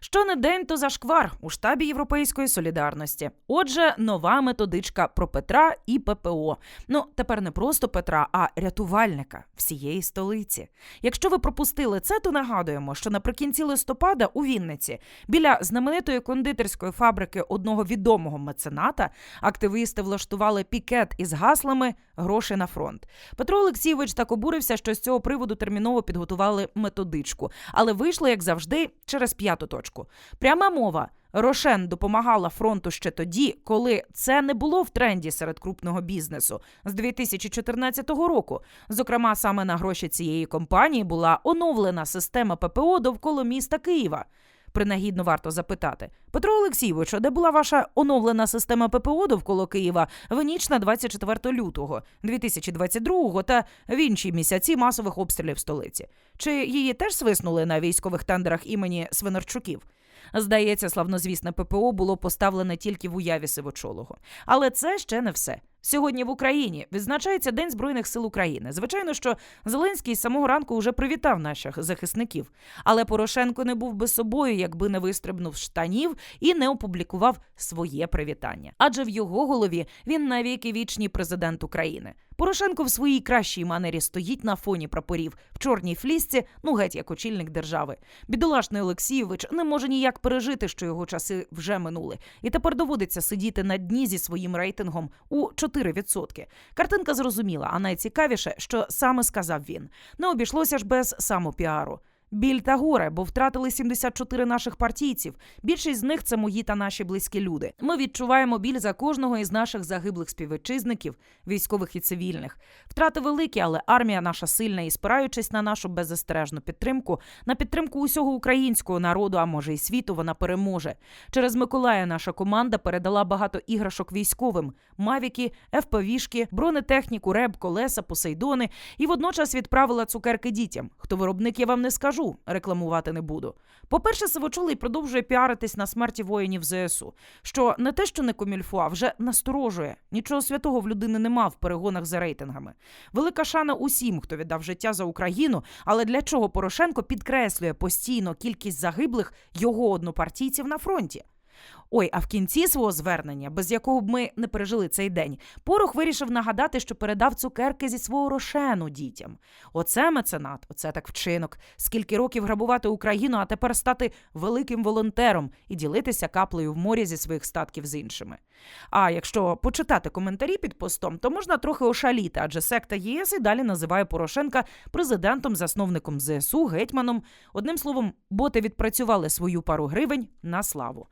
Що не день, то зашквар у штабі Європейської солідарності. Отже, нова методичка про Петра і ППО. Ну тепер не просто Петра, а рятувальника всієї столиці. Якщо ви пропустили це, то нагадуємо, що наприкінці листопада у Вінниці біля знаменитої кондитерської фабрики одного відомого мецената активісти влаштували пікет із гаслами Гроші на фронт. Петро Олексійович так обурився, що з цього приводу терміново підготували методичку, але вийшло, як завжди, через п'яту точку. Пряма мова. Рошен допомагала фронту ще тоді, коли це не було в тренді серед крупного бізнесу з 2014 року. Зокрема, саме на гроші цієї компанії була оновлена система ППО довкола міста Києва. Принагідно варто запитати Петро Олексійович, де була ваша оновлена система ППО довкола Києва в ніч на 24 лютого 2022 та в інші місяці масових обстрілів столиці? Чи її теж свиснули на військових тендерах імені Свинарчуків? Здається, славнозвісне ППО було поставлене тільки в уяві сивочолого. Але це ще не все. Сьогодні в Україні відзначається День Збройних сил України. Звичайно, що Зеленський з самого ранку вже привітав наших захисників. Але Порошенко не був би собою, якби не вистрибнув штанів і не опублікував своє привітання. Адже в його голові він навіки вічний президент України. Порошенко в своїй кращій манері стоїть на фоні прапорів в чорній флісці, ну геть як очільник держави. Бідолашний Олексійович не може ніяк пережити, що його часи вже минули, і тепер доводиться сидіти на дні зі своїм рейтингом у 4%. Картинка зрозуміла, а найцікавіше, що саме сказав він. Не обійшлося ж без самопіару. Біль та горе, бо втратили 74 наших партійців. Більшість з них це мої та наші близькі люди. Ми відчуваємо біль за кожного із наших загиблих співвітчизників, військових і цивільних. Втрати великі, але армія наша сильна і спираючись на нашу беззастережну підтримку, на підтримку усього українського народу, а може й світу, вона переможе. Через Миколая наша команда передала багато іграшок військовим: мавіки, ФПВішки, бронетехніку, реб, колеса, посейдони, і водночас відправила цукерки дітям. Хто виробник, я вам не скажу, рекламувати не буду. По-перше, Сивочолий продовжує піаритись на смерті воїнів ЗСУ, що не те, що не комільфу, а вже насторожує. Нічого святого в людини нема в перегонах за рейтингами. Велика шана усім, хто віддав життя за Україну. Але для чого Порошенко підкреслює постійно кількість загиблих його однопартійців на фронті? Ой, а в кінці свого звернення, без якого б ми не пережили цей день, Порох вирішив нагадати, що передав цукерки зі свого рошену дітям. Оце меценат, оце так вчинок. Скільки років грабувати Україну, а тепер стати великим волонтером і ділитися каплею в морі зі своїх статків з іншими. А якщо почитати коментарі під постом, то можна трохи ошаліти, адже секта ЄС і далі називає Порошенка президентом, засновником ЗСУ, гетьманом. Одним словом, боти відпрацювали свою пару гривень на славу.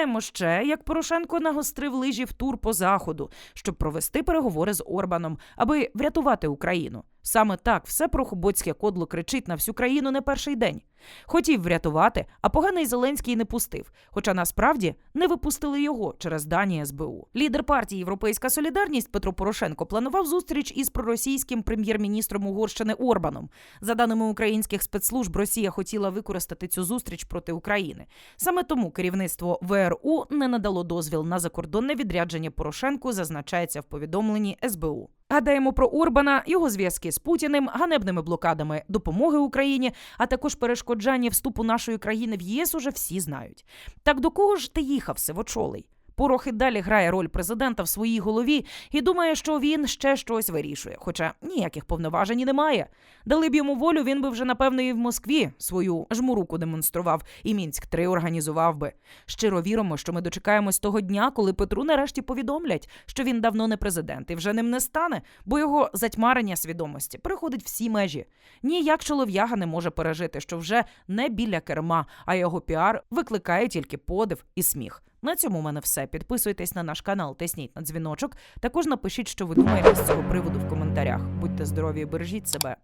Нагадаємо ще, як Порошенко нагострив лижі в тур по заходу, щоб провести переговори з Орбаном, аби врятувати Україну. Саме так все прохоботське кодло кричить на всю країну не перший день. Хотів врятувати, а поганий Зеленський не пустив. Хоча насправді не випустили його через дані СБУ. Лідер партії Європейська Солідарність Петро Порошенко планував зустріч із проросійським прем'єр-міністром Угорщини Орбаном. За даними українських спецслужб, Росія хотіла використати цю зустріч проти України. Саме тому керівництво ВРУ не надало дозвіл на закордонне відрядження Порошенку, зазначається в повідомленні СБУ. Гадаємо про Орбана, його зв'язки з Путіним, ганебними блокадами допомоги Україні, а також перешкоджання вступу нашої країни в ЄС уже всі знають. Так до кого ж ти їхав, Сивочолий? Порох і далі грає роль президента в своїй голові і думає, що він ще щось вирішує, хоча ніяких повноважень немає. Дали б йому волю, він би вже напевно і в Москві свою жмуруку демонстрував, і мінськ 3 організував би. Щиро віримо, що ми дочекаємось того дня, коли Петру нарешті повідомлять, що він давно не президент і вже ним не стане, бо його затьмарення свідомості переходить всі межі. Ніяк чолов'яга не може пережити, що вже не біля керма, а його піар викликає тільки подив і сміх. На цьому у мене все. Підписуйтесь на наш канал, тисніть на дзвіночок. Також напишіть, що ви думаєте з цього приводу в коментарях. Будьте здорові і бережіть себе.